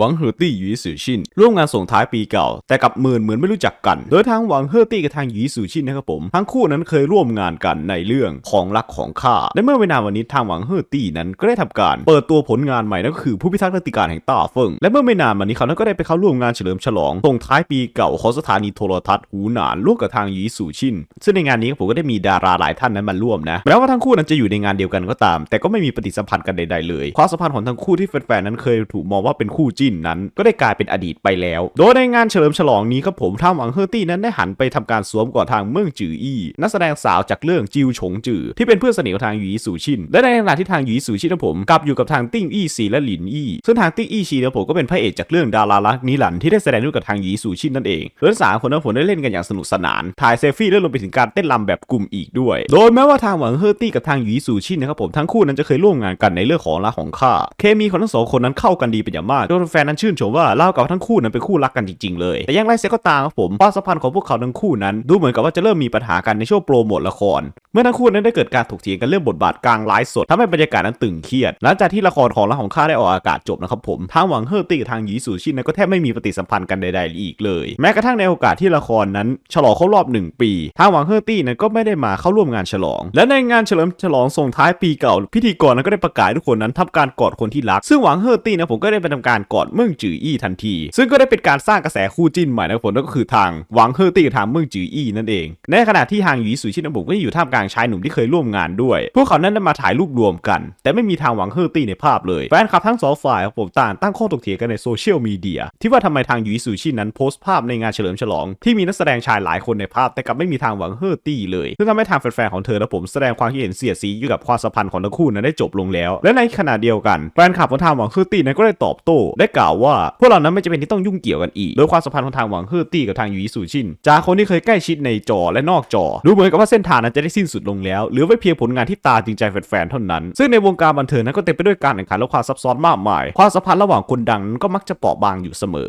หวังเฮอร์ตี้หยีสือชินร่วมงานส่งท้ายปีเก่า แต่กับหมื่นเหมือนไม่รู้จักกัน โดยทางหวังเฮอร์ตี้กับทางหยีสือชินนะครับผมทั้งคู่นั้นเคยร่วมงานกันในเรื่องของรักของข้าและเมื่อไม่นานวันนี้ทางหวังเฮอร์ตี้นั้นก็ได้ทำการ เปิดตัวผลงานใหม่นั่นก็คือผู้พิทักษ์นติการแห่งต้าเฟิงและเมื่อไม่นานมานี้เขานั้นก็ได้ไปเข้าร่วมงานเฉลิมฉลองส่งท้ายปีเก่าของสถานีโทรทัศน์หูหนานร่วมกับทางหยีสู่ชินซึ่งในงานนี้ผมก็ได้มีดาราหลายท่านนั้นมาร่วมนะแม้ว่าทั้งคู่นั้นจะอยู่ในงานเดียวกันก็ตาม แต่ก็ไม่มีปฏิสัมพันธ์กันใดๆเลยความสัมพันธ์ของทั้งคู่ที่แฟนๆนั้นเคยถูกมองว่าเป็นคู่จินนั้นก็ได้กลายเป็นอดีตไปแล้ว โดยในงานเฉลิมฉลองนี้ครับผมท่าหวังเฮอร์ตี้นั้นได้หันไปทำการสวมกอดทางเมืองจืออี้นักแสดงสาวจากเรื่องจิวฉงจือที่เป็นเพื่อนสนิทของทางหยีสู่ชินและในขณะที่ทางหยีสู่ชินนะผมกลับอยู่กับทางติ้งอี้ซีและหลินอี้ซึ่งทางติ้งอี้ซีนะผมก็เป็นพระเอกจากเรื่องดารารักนิรันที่ได้แสดงร่วมกับทางหยีสู่ชินนั่นเองโดยทั้งสามคนนั้นผมได้เล่นกันอย่างสนุกสนานถ่ายเซลฟี่และรวมไปถึงการเต้นรำแบบกลุ่มอีกด้วย โดยแม้ว่าทางหวังเฮอร์ตี้กับทางหยีสู่ชินนะครับผมทั้งคู่นั้นจะเคยร่วมงานกันในเรื่องของรักของข้าเคมีของทั้งสองคนนั้นเข้ากันดีเป็นอย่างมากโดยแฟนนั้นชื่นชมว่าเล่ากับทั้งคู่นั้นเป็นคู่รักกันจริงๆเลยแต่ยังไรเสียก็ตามครับผมความสัมพันธ์ของพวกเขาทั้งคู่นั้น ดูเหมือนกับว่าจะเริ่มมีปัญหากันในช่วงโปรโมทละคร เมื่อทั้งคู่นั้นได้เกิดการถกเถียงกันเรื่องบทบาทกลางไลฟ์สดทำให้บรรยากาศนั้นตึงเครียด หลังจากที่ละครของรักของข้าได้ออกอากาศจบนะครับผมทางหวังเฮอร์ตี้กับทางหยีสู่ชินนั้นก็แทบไม่มีปฏิสัมพันธ์กันใดๆอีกเลย แม้กระทั่งในโอกาสที่ละครนั้น ฉลองครบรอบหนึ่งปี ทางหวังเฮอร์ตี้นั้นก็ไม่ได้มาเข้าร่วมงานฉลอง และในงานเฉลิมฉลองส่งท้ายปีเก่า พิธีกรนั้นก็ได้ประกาศทุกคนนั้นทำการกอดคนที่รัก ซึ่งหวังเฮอร์ตี้นะผมก็ได้ไปทำการกอดเมืองจืออี้ทันที ซึ่งก็ได้เป็นการสร้างกระแสคู่จิ้นใหม่นะผมนั่นก็คือทางหวังเฮอร์ตี้กับทางเมืองจืออี้นั่นเอง ในขณะที่ทางหยีสุชินนะผมก็อยู่ท่ามกลางชายหนุ่มที่เคยร่วมงานด้วย พวกเขานั้นได้มาถ่ายรูปรวมกัน แต่ไม่มีทางหวังเฮอร์ตี้ในภาพเลยแฟนคลับทั้งสองฝ่ายผมต่างตั้งข้อถกเถียงกันในโซเชียลมีเดียที่ว่าทำไมทางหยีสุชินนั้นโพสต์ภาพในงานเฉลิมฉลอง ที่มีนักแสดงชายหลายคนในภาพ แต่กลับไม่มีทางหวังเฮอร์ตี้เลยซึ่งทำให้ทางแฟนๆของเธอและผมแสดงความคิดเห็นเสียดสีอยู่กับความสัมพันธ์ของทั้งคู่นั้นได้จบลงแล้ว และในขณะเดียวกันแฟนคลับของทางหวังเฮอร์ตี้นั้นก็ได้ตอบโต้ได้กล่าวว่า พวกเรานั้นไม่จำเป็นที่ต้องยุ่งเกี่ยวกันอีก โดยความสัมพันธ์ของทางหวังเฮอร์ตี้กับทางยูยิสุชิน จากคนที่เคยใกล้ชิดในจอและนอกจอ ดูเหมือนกับว่าเส้นทางนั้นจะได้สิ้นสุดลงแล้วเหลือไว้เพียงผลงานที่ตาจริงใจแฟนๆเท่านั้น ซึ่งในวงการบันเทิงนั้นก็เต็มไปด้วยการแข่งขันและความซับซ้อนมากมาย ความสัมพันธ์ระหว่างคนดังนั้นก็มักจะเปราะบางอยู่เสมอ